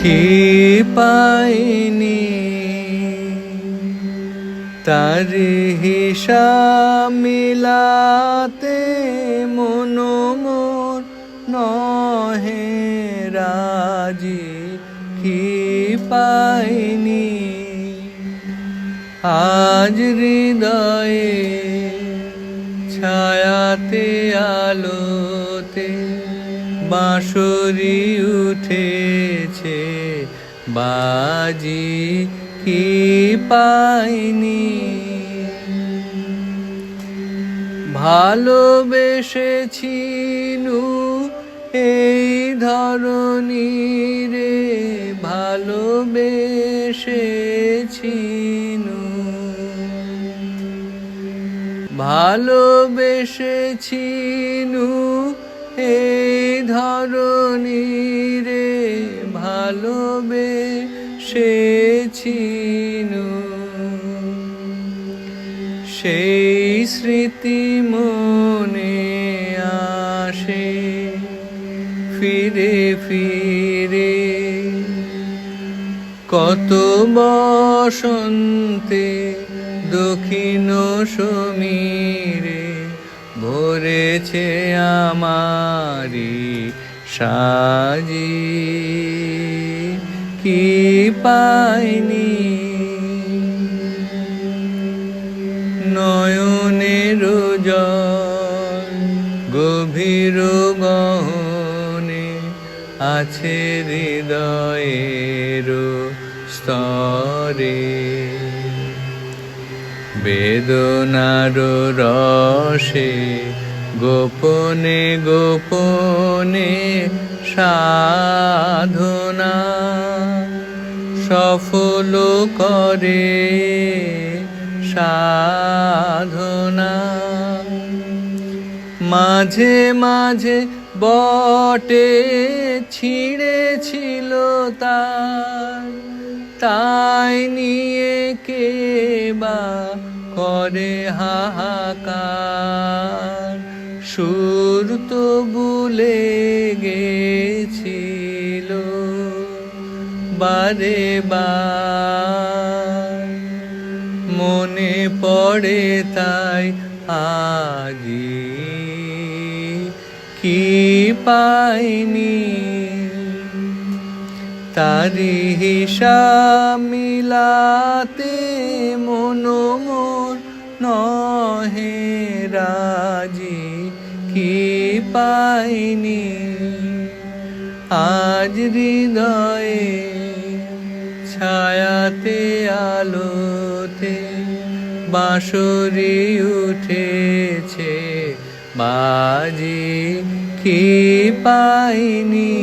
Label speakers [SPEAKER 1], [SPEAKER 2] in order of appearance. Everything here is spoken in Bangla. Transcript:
[SPEAKER 1] কি পাইনি তার হিসাব মিলাতে মন মোর নহে রাজি কি পাইনি আজ হৃদয়ে ছায়াতে আলোতে বাঁশরি উঠেছে। বাজি কি পাইনি? ভালোবেসেছি নু এই ধরনী রে ভালোবেসেছি। ভালোবেসেছি নু এই ধরনী রে ভালোবেসেছি নু সেই স্মৃতি মনে আসে ফিরে ফিরে কত বসন্তে দক্ষিণ সমীরে ভরেছে আমারি সাজি। কি পাইনি? নয়নের জল গভীর গহনে আছে হৃদয়ের স্তরে বেদনার রসে গোপনে গোপনে সাধনা সফল করে সাধনা। মাঝে মাঝে বটে ছিঁড়েছিল তার তাই নিয়ে কে বা করে হাহাকার? সুর তো ভুলে গেছিল বার মনে পড়ে তাই আজি কি পাইনি? তারি হিসাব মিলাতে মন মোর নহে রাজি, কি পাইনি? আজ হৃদয়ে ছায়াতে, আলোতে বাঁশরি উঠেছে, বাজি কি পাইনি?